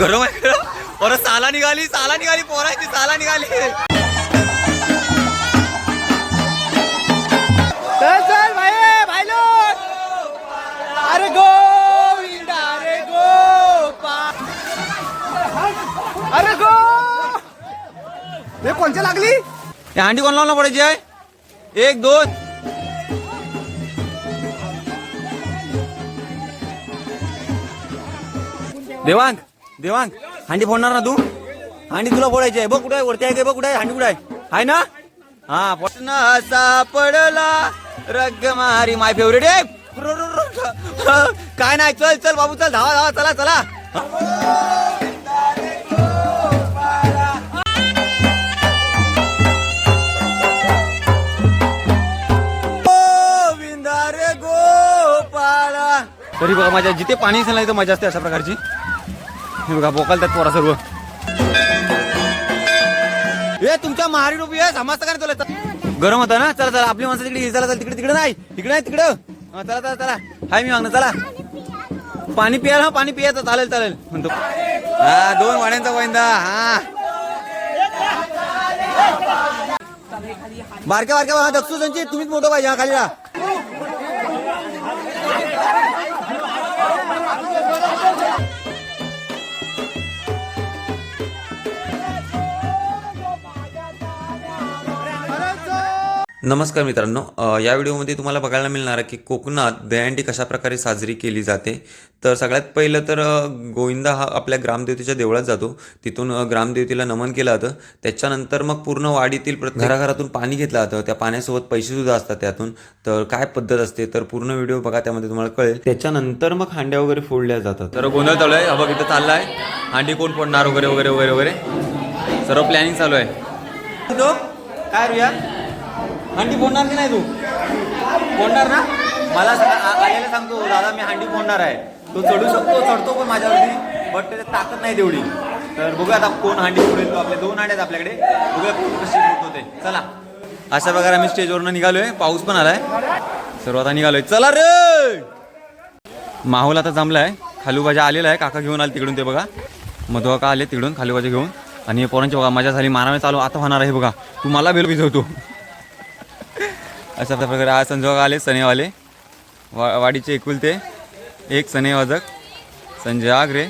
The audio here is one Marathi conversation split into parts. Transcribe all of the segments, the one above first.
गरम आहे गरम. परत साला निघाली साला निघाली पोरायची साला निघाली. अरे गोविंद अरे गो हे कोणच्या लागली? हे अंडी कोण लावून पडायची आहे? एक दोन. देवांग. देवांग हांडी फोडणार ना तू? हांडी तुला फोडायची आहे. बघ कुठे आहे वरती आहे बघ कुठे आहे हांडी कुठे आहे? हाय ना? हा प्रश्न असा पडला. रग मारी माय फेवरेट आहे काय नाही चल चल बाबू चल धावा धावा चला चला. तरी बघा माझ्या जिथे पाणी असेल नाही तर मजा असते अशा प्रकारची. हे बघा बोकालतात पोरा सर्व. ए तुमच्या महारी टोपी आहे समजतं का नाही तुला? गरम होता ना? चला चला आपली माणसं तिकडे चला चला तिकडे तिकडे नाही. तिकडे नाही तिकडं. चला चला चला. हाय मी मागणं चला. पाणी पियाल हा पाणी पियाचं चालेल चालेल. म्हणतो. हा दोन वाड्यांचा वैंदा हा. बारक्या बारक्या बघा दक्षू संची तुम्हीच मोठं पाहिजे हा खाली नमस्कार मित्रांनो या व्हिडिओमध्ये तुम्हाला बघायला मिळणार आहे की कोकणात दहीहंडी कशा प्रकारे साजरी केली जाते. तर सगळ्यात पहिलं तर गोविंदा हा आपल्या ग्रामदेवतेच्या देवळात जातो. तिथून ग्रामदेवतेला नमन केलं जातं. त्याच्यानंतर मग पूर्ण वाडीतील प्रत्येक घराघरातून पाणी घेतलं जातं. त्या पाण्यासोबत पैसे सुद्धा असतात त्यातून. तर काय पद्धत असते? तर पूर्ण व्हिडिओ बघा त्यामध्ये तुम्हाला कळेल. त्याच्यानंतर मग हांड्या वगैरे फोडल्या जातात. तर गोंधळ चालू आहे. हा बघ इथं चाललाय. हांडी कोण फोडणार? वगैरे वगैरे वगैरे वगैरे. सर्व प्लॅनिंग चालू आहे. काय रुया हंडी फोडणार की नाही तू? फोडणार ना? मला आलेला सांगतो दादा मी हंडी फोडणार आहे. तो चढू शकतो चढतो पण माझ्यावरती बट त्याच्यात ताकद नाही तेवढी. तर बघूया आता कोण हांडी फोडेल तो आपले. दोन हंड्या आहेत आपल्याकडे. बघूया कोण कशी फोडतो ते चला. अशा प्रकारे आम्ही स्टेजवरनं निघालोय. पाऊस पण आलाय. सर्व आता निघालोय. चला रे! माहोल आता जमलाय. खालूबाजा आलेला आहे. काका घेऊन आले तिकडून ते बघा. मधुवा का आले तिकडून खालूबाजा घेऊन. आणि पोरांची बघा मजा झाली. मारावे चालू. आता होणार आहे बघा. तू मला बेल भिजवतो अशा प्रकारे आज संजोग आले सनेवाले. वा वाडीचे एकुलते एक सने वाजक संजय आगरे.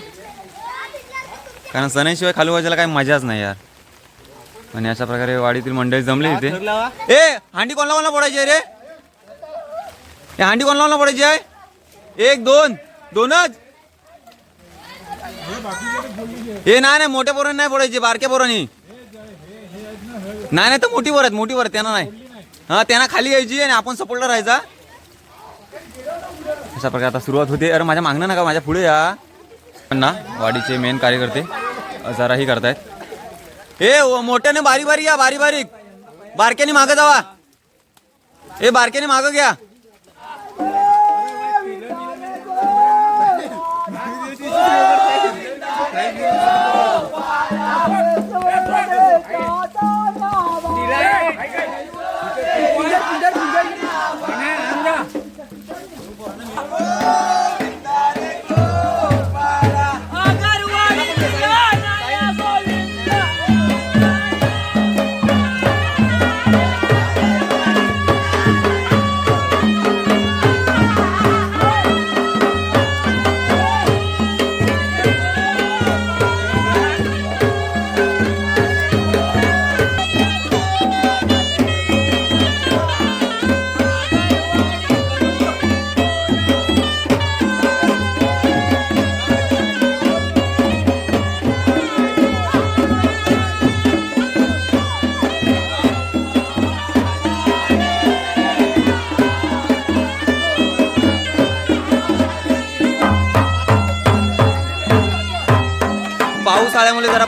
कारण सनेशिवाय खालू वाजायला काही मजाच नाही यार. आणि अशा प्रकारे वाडीतील मंडळी जमले इथे. ए हांडी कोणला कोणला पडायची रे? ए हांडी कोणला कोणला पडायची आहे? एक दोन दोनच. हे नाही नाही मोठ्या पोरांनी नाही पडायची बारक्या पोरांनी. नाही नाही तर मोठी वर आहेत मोठी वर त्यांना नाही. हा त्यांना खाली यायची आणि आपण सपोर्टला राहायचा. अशा प्रकारे आता सुरुवात होते. अरे माझ्या मागणं नका माझ्या पुढे या. पण ना वाडीचे मेन कार्यकर्ते जराही करतायत. ए मोठ्याने बारीक बारीक या बारीक बारीक बारक्याने मागं जावा. ए बारक्याने मागं घ्या.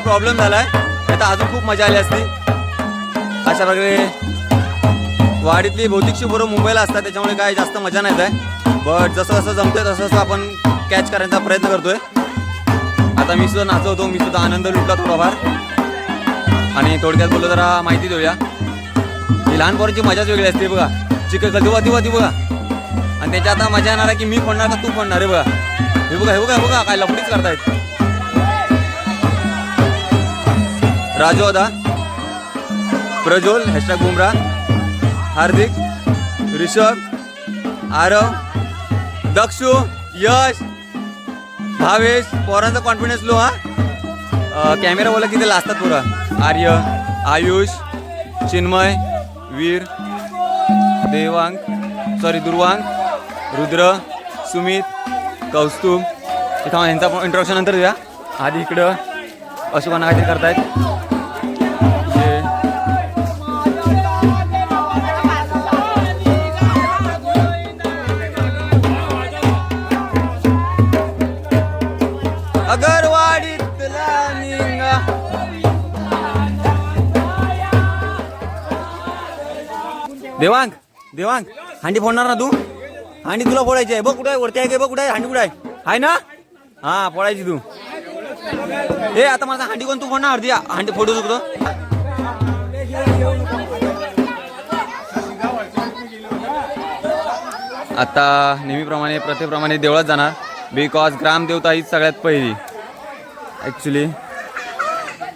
प्रॉब्लेम झालाय. आता अजून खूप मजा आली असती. अशा प्रकारे वाडीतली भौतिकशी बरोबर मुंबईला असतात त्याच्यामुळे काय जास्त मजा नाही आहे. बट जसं जसं जमतंय तसं तसं आपण कॅच करायचा प्रयत्न करतोय. आता मी सुद्धा नाचवतो मी सुद्धा आनंद लुटला थोडाफार. आणि थोडक्यात बोललो जरा माहिती देऊया. ही लहान पोरांची मजाच वेगळी असते बघा. चिकन दिवा दिवा बघा आणि त्याच्या आता मजा येणार आहे की मी फोडणार का तू फोडणार आहे बघा. हे बघा हे बघा हे बघा काय लफडीच करतायत. राजू अदा प्रज्वल हॅशटॅग बुमरा हार्दिक ऋषभ आरव दक्षू यश भावेश पोरांचा कॉन्फिडन्स लो हा. अ, कॅमेरा बोला किती लाजतात पुरा. आर्य आयुष चिन्मय वीर देवांग सॉरी दुर्वांग रुद्र सुमित कौस्तुभ. इथं यांचा इंट्रोडक्शन नंतर द्या आधी इकडं अशोकांना काहीतरी करतायत. देवांग देवांग. हांडी फोडणार ना तू? हांडी तुला फोडायची आहे. बघ कुठे आहे वरती आहे का बघ कुठे आहे? हांडी कुठे आहे? आहे ना? हा फोडायची तू. ए आता माझा हांडी कोण तू फोडणार? अर्धी हांडी फोडू शकतो. आता नेहमीप्रमाणे प्रथेप्रमाणे देवळात जाणार. बिकॉज ग्रामदेवता हीच सगळ्यात पहिली. ॲक्च्युली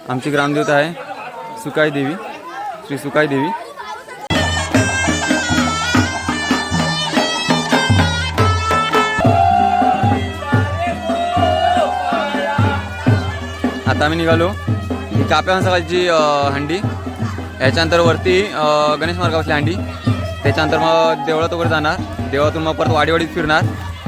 आमची ग्रामदेवता आहे सुकाई देवी. श्री सुकाई देवी. आता आम्ही निघालो. ही काप्या सकाळची हंडी. याच्यानंतर वरती गणेश मार्गावरची हंडी त्याच्यानंतर मग देवळात वगैरे जाणार. देवळातून मग परत वाडीवाडीत फिरणार.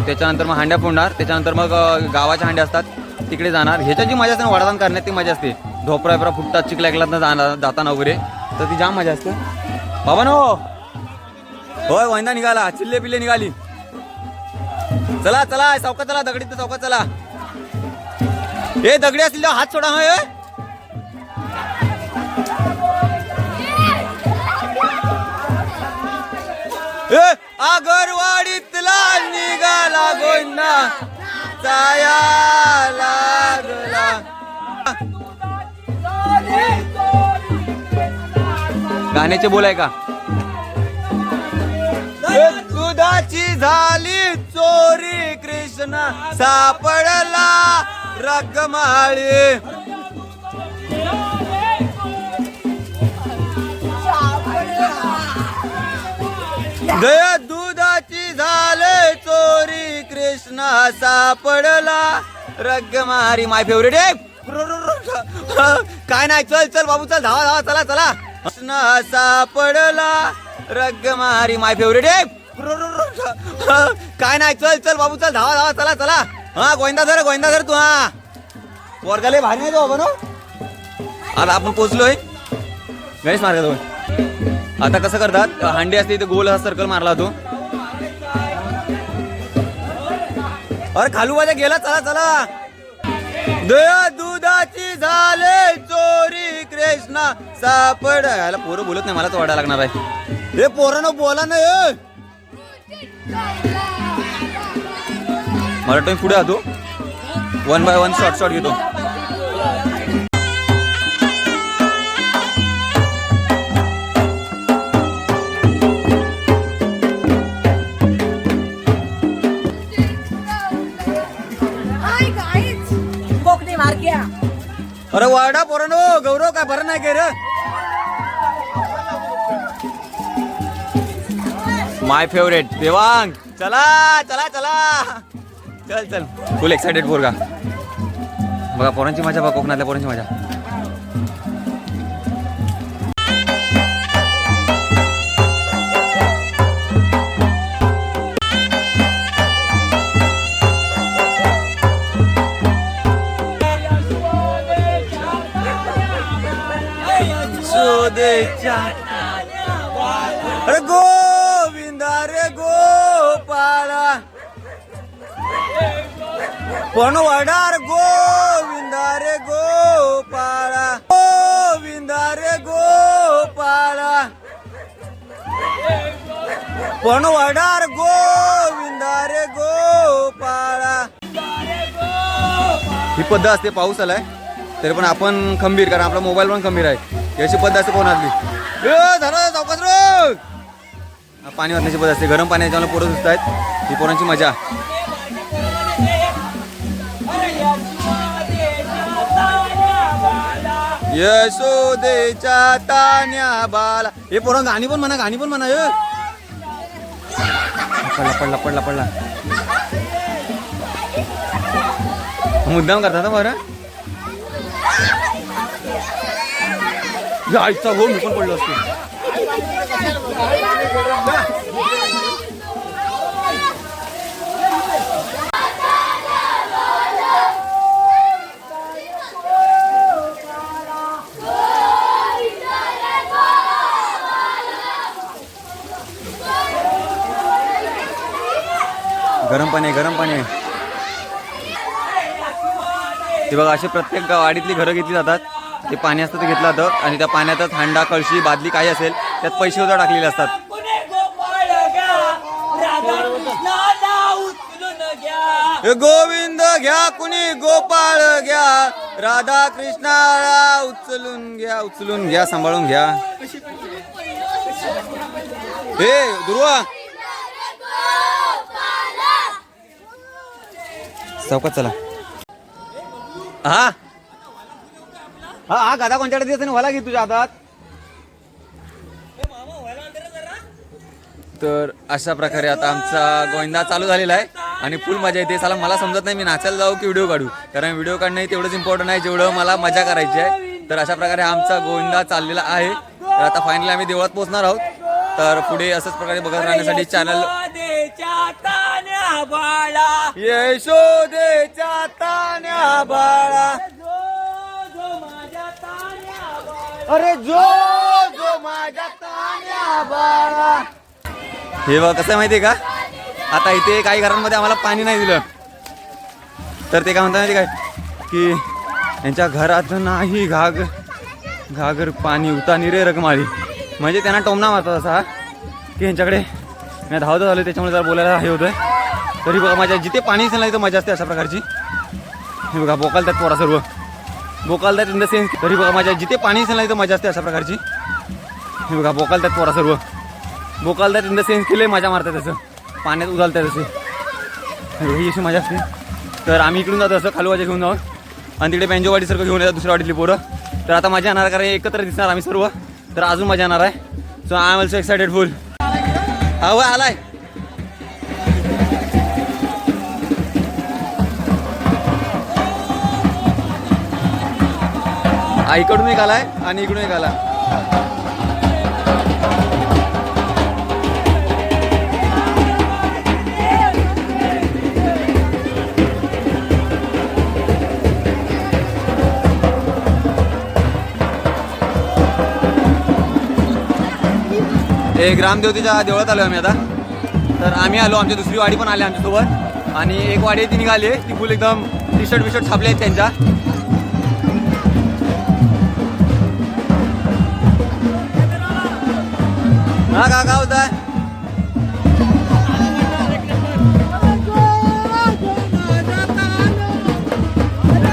त्याच्यानंतर मग हांड्या फोडणार. त्याच्यानंतर मग गावाच्या हांड्या असतात. तिकडे जाणार. ह्याच्यात जी मजा असते ना वडादान करण्यात ती मजा असते. ढोपरा वेपरा फुटतात चिखला ऐकलात जाणार जाताना वगैरे. तर ती जाम मजा असते. बाबा नो हो. होय वैंदा निघाला. चिल्ले पिल्ले निघाली. चला चला चौकात चला दगडी चौकात चला. ए दगडी असतील हात सोडा होय ए आगरवाडीतला निघाला गोंदा जाया लागला. गाण्याचे बोलाय का दुधाची झाली चोरी कृष्ण सापडला. रगमाळी. दया दुधाची झाले चोरी कृष्ण सापडला. रगमारी माय फेवरेट आहे काय नाही चल चल बाबू चल धावा धावा चला चला. कृष्णा सापडला. रगमारी माय फेवरेट आहे काय नाही चल चल बाबू चल धावा धावा चला चला. हा गोविंदा धर गोविंदा धर तू हा. वर्गाले भारी नाही तो बाबा हो. आता आपण पोचलोय. गणेश मार्गाजवळ. आता कसं करतात? हांडी असते इथे गोल हा सर्कल मारला तो अरे खालू माझ्या गेला चला चला. दया दुधाची झाले चोरी कृष्णा सापड. याला पोरं बोलत नाही मला तर वाढायला लागणार आहे. हे पोरानं बोला ना मला टाइम पुढे आतो one by one short short घेतो. अरे वाडा पोरानो गौरव काय बरं नाही रे माय फेवरेट देवांग. चला चला चला. चल चल। फुल एक्साइटेड पोरगा। बघा पोरांची मजा बघा कोकणातल्या पोरांची मजा. शोधेच्या अरे गोविंदा पण वडार गोविंदा रे गोपाळा. गोविंदा रे गोपाळा. पण वडार गोविंदा रे गोपाळा. ही पद्धत असते पाऊस आलाय तरी पण आपण खंबीर कारण आपला मोबाईल पण खंबीर आहे. याची अशी पद्धत असते कोण आली धरा चौकात पाणी वाचण्याची पद्धत असते. गरम पाण्याच्या पोरं सुचत आहेत ही पोरांची मजा. यशोदेच्या तान्या बाला. हे पोरं गाणी पण म्हणा गाणी पण म्हणा हे. पडला पडला पडला पडला. मुद्दाम करतात ना बरं जायचा हो मी पण पडलो असतो. गरम पाणी आहे गरम पाणी आहे. ते बघा असे प्रत्येक गाव- वाडीतली घरं घेतली जातात. ते पाणी असतं ते घेतलं जातं आणि त्या पाण्यातच हांडा कळशी बादली काही असेल त्यात पैसे सुद्धा टाकलेले असतात. गोविंद घ्या कुणी गोपाळ घ्या. राधा कृष्णाला उचलून घ्या उचलून घ्या सांभाळून घ्या. हे दुर्वा. चौकात चला. हा? हा हा गादा कोणच्याकडे देते मला घे तुझ्या हातात. तर अशा प्रकारे आता आमचा गोविंदा चालू झालेला आहे आणि फुल मजा येते. साला मला समजत नाही मी नाचायला जाऊ की व्हिडिओ काढू. कारण व्हिडिओ काढणं हे तेवढंच इम्पॉर्टंट आहे जेवढं मला मजा करायची आहे. तर अशा प्रकारे आमचा गोविंदा चाललेला आहे. तर आता फायनली आम्ही देवळात पोहोचणार आहोत. तर पुढे असंच प्रकारे बघत राहण्यासाठी चॅनल बाळा. यशोदेच्या तान्या बाळा. जो जो माझ्या तान्या बाळा अरे जो जो माझ्या तान्या बाळा. हे बघ कसं आहे माहितीये का? आता इथे काही घरांमध्ये आम्हाला पाणी नाही दिलं. तर ते काय म्हणतात माहिती काय? की यांच्या घरात नाही घाग घागर पाणी उतानी रे रकमाळी म्हणजे त्यांना टोमना मारतात असा की यांच्याकडे मी धावत झालो त्याच्यामुळे जरा बोलायला हे होतं तरी बघा माझ्या जिथे पाणी असेल नाही तर मजा असते अशा प्रकारची. हे बघा बोकालतात पोरा सर्व. बोकालतात इन द सेन्स तरी बघा माझ्या जिथे पाणी असेल नाही तर मजा असते अशा प्रकारची. हे बघा बोकालतात पोरा सर्व. बोकालतात इन द सेन्स केले मजा मारतात त्याचं पाण्यात उजालतात असे. ही अशी मजा असते. तर आम्ही इकडून जातो असं खालूवाच्या घेऊन जाऊ आणि तिकडे बँजोवाडीसारखं घेऊन येतात दुसऱ्या वाडीतली पोरं. तर आता मजा येणार कारण एकत्र दिसणार आम्ही सर्व. तर अजून मजा येणार आहे. So I'm also excited full हा आलाय. हा इकडून एक आलाय आणि इकडून एक आला हे ग्रामदेवतेच्या देवळात आलो आम्ही आता. तर आम्ही आलो आमची दुसरी वाडी पण आली आमच्यासोबत. आणि एक वाडी आहे ती निघाली ती फुल एकदम टी शर्ट बिशर्ट छापले आहेत त्यांच्या. हा काका काय होत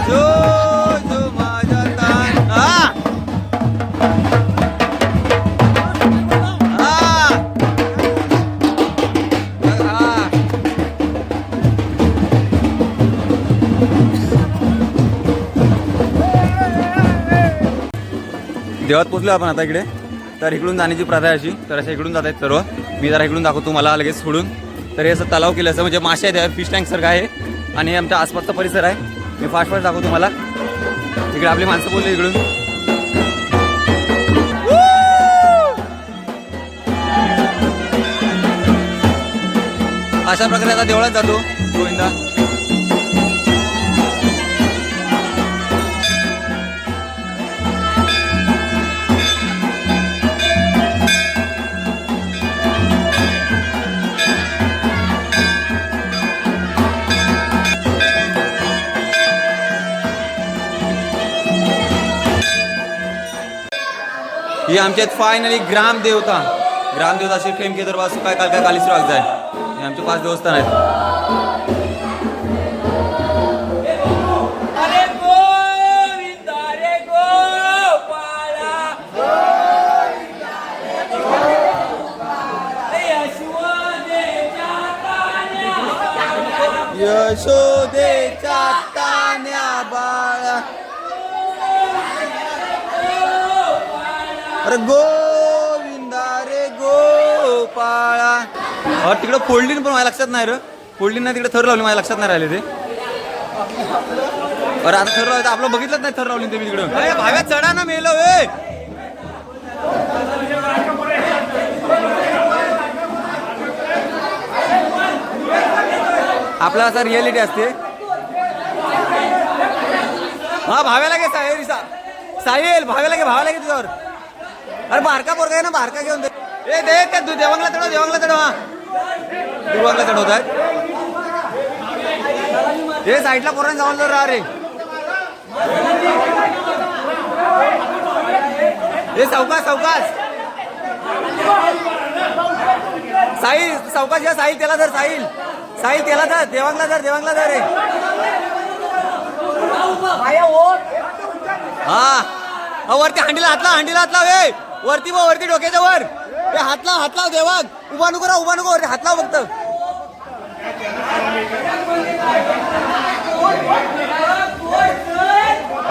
जो देवात पोचलो आपण आता इकडे. तर इकडून जाण्याची प्रथा आहे अशी. तर अशा इकडून जात आहेत सर्व. मी जरा इकडून दाखवतो मला लगेच सोडून. तर हे असं तलाव केलं असं म्हणजे मासे आहेत फिश टँक सारखं आहे. आणि आमच्या आसपासचा परिसर आहे. मी फास्ट फास्ट दाखवतो मला इकडे आपली माणसं बोलली इकडून. अशा प्रकारे आता देवळात जातो गोविंदा. ही आमच्यात फायनली ग्रामदेवता. ग्रामदेवता श्री खेम केदार वासू काय काल काय कालीस राग जाय. हे आमचे पाच देवस्थान आहेत अरे अरे गोविंदा रे गोपाळा. अरे तिकडं फोल्डिंग पण माझ्या लक्षात नाही रे. फोल्डिंग नाही तिकडे थर लावली माझ्या लक्षात नाही राहिले ते. अरे आता थर लावलं आपलं बघितलंच नाही थर लावली ते मी तिकडं. अरे भाव्या चढा ना मेलो ए. आपला असा रियालिटी असते. हा भाव्याला घे साहेब साहेल भाव्याला गे भावाला गे तुझ्यावर. अरे बारका पोरगा आहे ना बारका घेऊन दे. ए दे त्या देवांगला चढव देवांगला चढव हा. देवांगला चढवत आहे हे साईडला पोरांनी जाऊन जर राहा रे. हे सावकाश सावकाश. साहिल सावकाश या साहिल त्याला धर साहिल साहिल त्याला धर देवांगला धर देवांगला धर रे. हा वरती हंडीला हात लाव हंडीला हात लाव ए. वरती बघ वरती डोक्याच्या वर ए हात लाव हात लाव देवाग. उभा नको रा उभा नको. वरती हात लाव फक्त.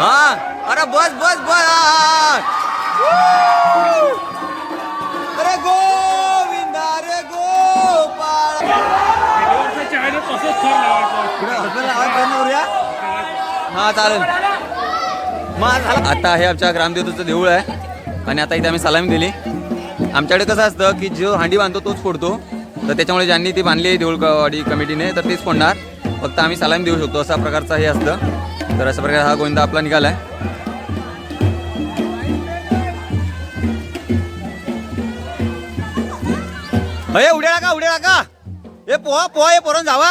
हा. अरे बस बस बस. अरे गोविंदा रे गोपाळ. हा चालेल. आता हे आमच्या ग्रामदेवतेचं देऊळ आहे. आणि आता इथे आम्ही सलामी दिली. आमच्याकडे कसं असतं की जो हांडी बांधतो तोच फोडतो. तर त्याच्यामुळे ज्यांनी ती बांधली आहे देऊळवाडी कमिटीने तर तेच फोडणार. फक्त आम्ही सलामी देऊ शकतो अशा प्रकारचं हे असतं. तर अशा प्रकारे हा गोविंदा आपला निघालाय. अरे उड्या टाका उड्या टाका ए पोहा पोहा ए पोरण जावा.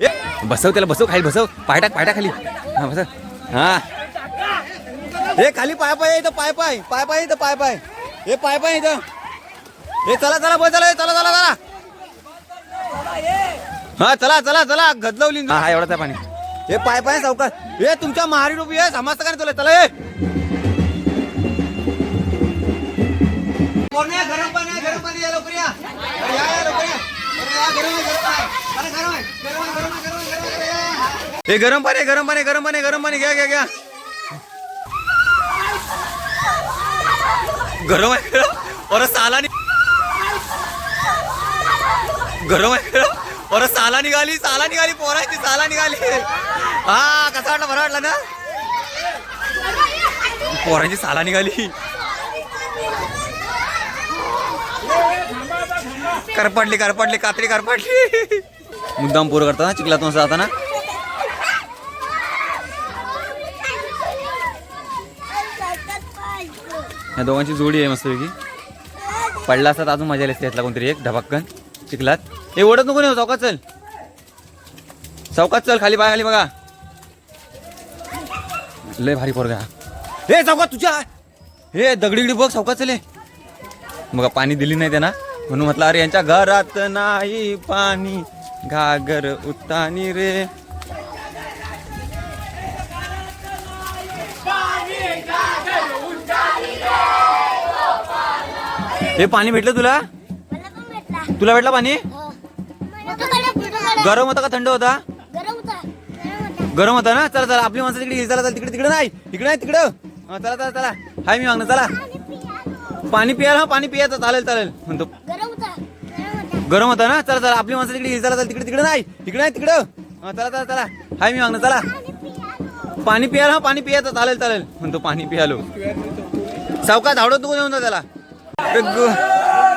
ए. बसव त्याला बसव खाली बसव. पाय टाक पाय टाक खाली. हा बसव. हा. हे खाली पाय पाय इथं पाय पाय पाय पाय इथं पाय पाय हे पाय पाय इथं हे चला चला बस चला चला चला चला हा चला चला चला गदलवली हा एवढाच आहे पाणी हे पाय पाय सावकाश हे तुमच्या महारी रुपी आहे समजतं का तुला चला? गरम पाणी आहे, गरम पाणी या लवकर या अरे या, या, लवकर या. अरे या, गरम आहे, गरम आहे. अरे गरम आहे, गरम आहे, गरम आहे, गरम आहे, गरम आहे, गरम आहे. हे गरम पाणी गरम पाणी गरम पाणी गरम पाणी घ्या घ्या घ्या गरम आहे गरम. और साला नि गरम आहे गरम. और साला निघाली साला निघाली पोरायची साला निघाली. हा कसा वाटला? बरं वाटला ना? पोरांची साला निघाली. करपडली करपडली कात्री करपडली मुद्दाम पोरं करताना चिखलातून जाताना. या दोघांची जोडी आहे मस्तपैकी. पडला असतात अजून मजा आली असते यातला कोणतरी एक ढबक्कन चिखलात हे ओढत नको नाही चौकात चल. चौकात चल खाली पाय खाली बघा. लय भारी पोरगा हे. चौकात तुझ्या. हे दगडीगडी बघ चौकात चले बघा पाणी दिली नाही त्यांना. म्हणून म्हटलं अरे यांच्या घरात नाही पाणी. घागर उतानी रे. हे पाणी भेटलं तुला? मला पण भेटला तुला भेटलं पाणी? गरम होता का थंड होता? गरम होता गरम होता गरम होता ना? चला चला. आपली माणसं तिकडे चला चला. तिकडे तिकडे नाही. इकडे नाही तिकडं. हा, चला चला चला. हाय मी मागणं. चला. पाणी पियाला हा पाणी पियाचं. चालेल चालेल. म्हणतो. गरम होता गरम होता गरम होता ना? चला चला. आपली माणसं तिकडे चला चला. तिकडे तिकडे नाही. इकडे नाही तिकडं. हा, चला चला चला. हाय मी मागणं. चला. पाणी पियाला हा पाणी पियाचं. चालेल चालेल. म्हणतो पाणी पियालो सावका धावडत तू येऊन जा त्याला?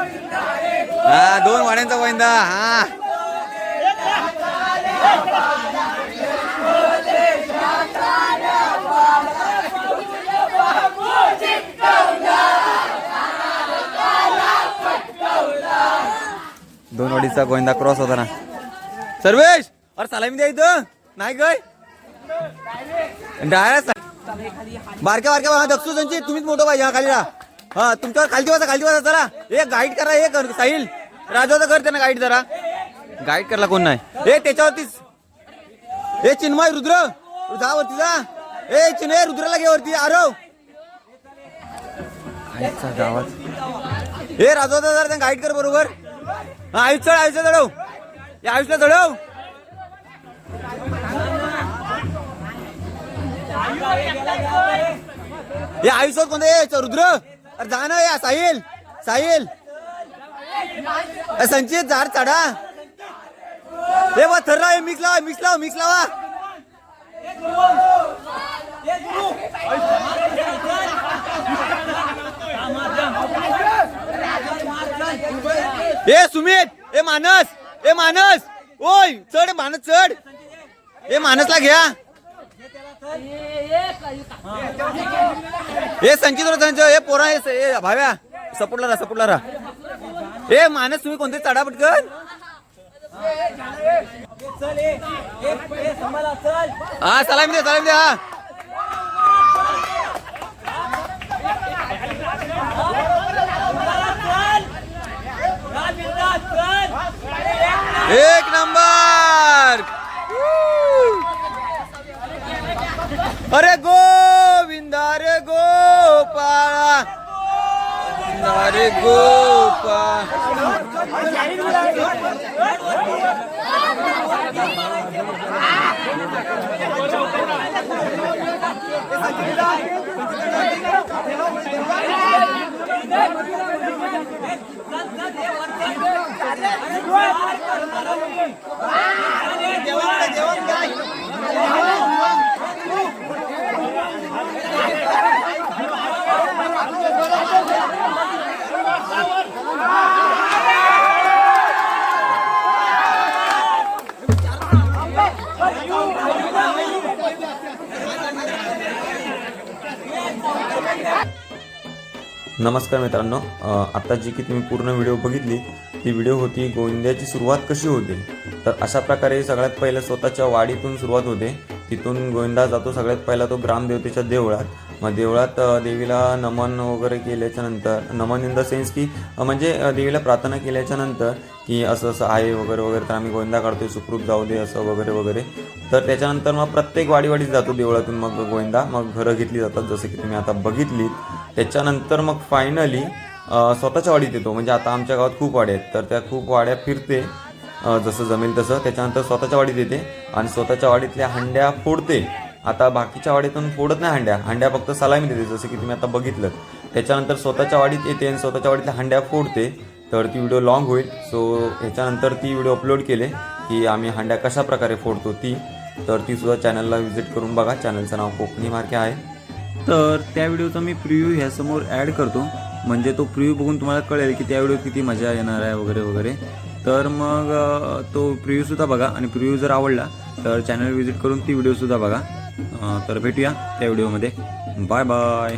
हा दोन वाड्यांचा वैंदा हा. दोन वाडीचा गोविंदा क्रॉस होता ना. सर्वेश अरे सलामी द्या इथं. नाही काय डायरेक्ट. बारक्या बारक्या दक्षू त्यांची तुम्हीच मोठं पाहिजे हा खाली हा तुमच्यावर खालती वाजा खालती वाजा चला. एक गाईड करा हे कर साहिल. राजवाचा कर त्यांना गाईड जरा. गाईड करला कोण नाही? हे त्याच्यावरतीच हे चिन्मय रुद्र. जा वरती जा. ए चिन्मय रुद्राला घे वरती आरव. आईचा गावात. हे राजवाचा जरा त्यांना गाईड कर बरोबर. हा आयुष चढ आयुष्य चढव. या आयुषला चढव. हे आयुष्यात कोणतं रुद्र. अरे जा ना या साहिल साहिल संचित झाड चढा हे बा थर लावा मिक्स लावा मिक्स लावा मिक्स लावा ए सुमित ए मानस ए मानस ओय चढ मानस चढ ए मानसला घ्या ए संचित रो ए पोरा ए ए भाव्या. सपोर्टला राहा सपोर्टला राहा. ए मानस तुम्ही कोणते चढा पटकन? हा सलामी मी सलामी दे हा. एक नंबर! अरे गोविंदा रे गोपाळा. अरे रे गोपाळ. नमस्कार मित्रांनो. आत्ता आता जी की तुम्ही पूर्ण व्हिडिओ बघितली ती व्हिडिओ होती गोविंद्याची सुरुवात कशी होते? तर अशा प्रकारे सगळ्यात पहिलं स्वतःच्या वाडीतून सुरुवात होते. तिथून गोविंदा जातो सगळ्यात पहिला तो ग्रामदेवतेच्या देवळात. मग देवळात देवीला नमन वगैरे केल्याच्यानंतर नमन इन द सेन्स की म्हणजे देवीला प्रार्थना केल्याच्यानंतर की असं असं आहे वगैरे वगैरे तर आम्ही गोविंदा काढतोय सुखरूप जाऊ दे असं वगैरे वगैरे. तर त्याच्यानंतर मग प्रत्येक वाडीवाडीत जातो देवळातून मग गोविंदा. मग घरं घेतली जातात जसं की तुम्ही आता बघितलीत. त्याच्यानंतर मग फायनली स्वतःच्या वाडीत येतो. म्हणजे आता आमच्या गावात खूप वाड्या आहेत. तर त्या खूप वाड्या फिरते. जसं जमेल तसं. त्याच्यानंतर स्वतःच्या वाडीत येते. आणि स्वतःच्या वाडीतल्या हंड्या फोडते. आता बाकीच्या वाडीतून फोडत नाही हंड्या. हंड्या फक्त सलामी देते जसं की तुम्ही आता बघितलं त्याच्यानंतर स्वतःच्या वाडीत येते आणि स्वतःच्या वाडीतल्या हंड्या फोडते. तर ती व्हिडिओ लॉंग होईल. सो ह्याच्यानंतर ती व्हिडिओ अपलोड केले की आम्ही हंड्या कशा प्रकारे फोडतो ती. तर ती सुद्धा चॅनलला व्हिजिट करून बघा. चॅनलचं नाव कोकणी मार्के आहे. तर त्या व्हिडिओचा मी प्रिव्ह्यू ह्यासमोर ॲड करतो. म्हणजे तो प्रिव्ह्यू बघून तुम्हाला कळेल की त्या व्हिडिओ किती मजा येणार आहे वगैरे वगैरे. तर मग तो प्रिव्ह्यूसुद्धा बघा. आणि प्रिव्ह्यू जर आवडला तर चॅनल व्हिजिट करून ती व्हिडिओसुद्धा बघा. तर भेटूया त्या व्हिडिओमध्ये bye bye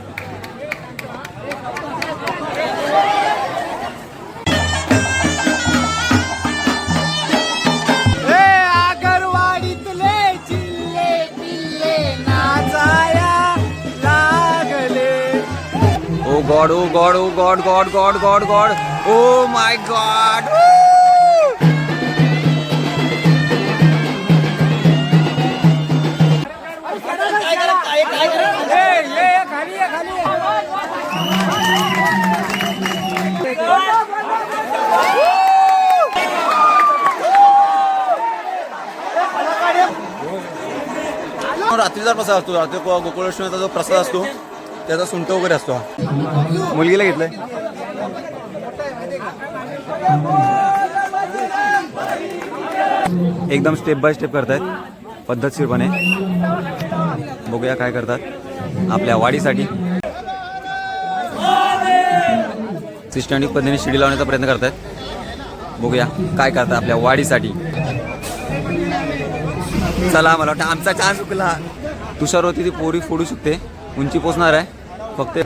God O God O God God God God God O my God रात्रीचा प्रसाद असतो. रात्री गोकुळेश्वरचा जो प्रसाद असतो त्याचा सुंट वगैरे असतो. हा. मुलगीला घेतलंय. एकदम स्टेप बाय स्टेप करतायत पद्धतशीरपणे. बघूया काय करतात आपल्या वाढीसाठी. सिस्टमॅटिक पद्धतीने शिडी लावण्याचा प्रयत्न करतायत. बघूया काय करतात आपल्या वाढीसाठी. चला मला वाटतं आमचा चान्स चुकला. तुषार होती ती पोरी फोडू शकते. उंची पोचणार आहे. फक्त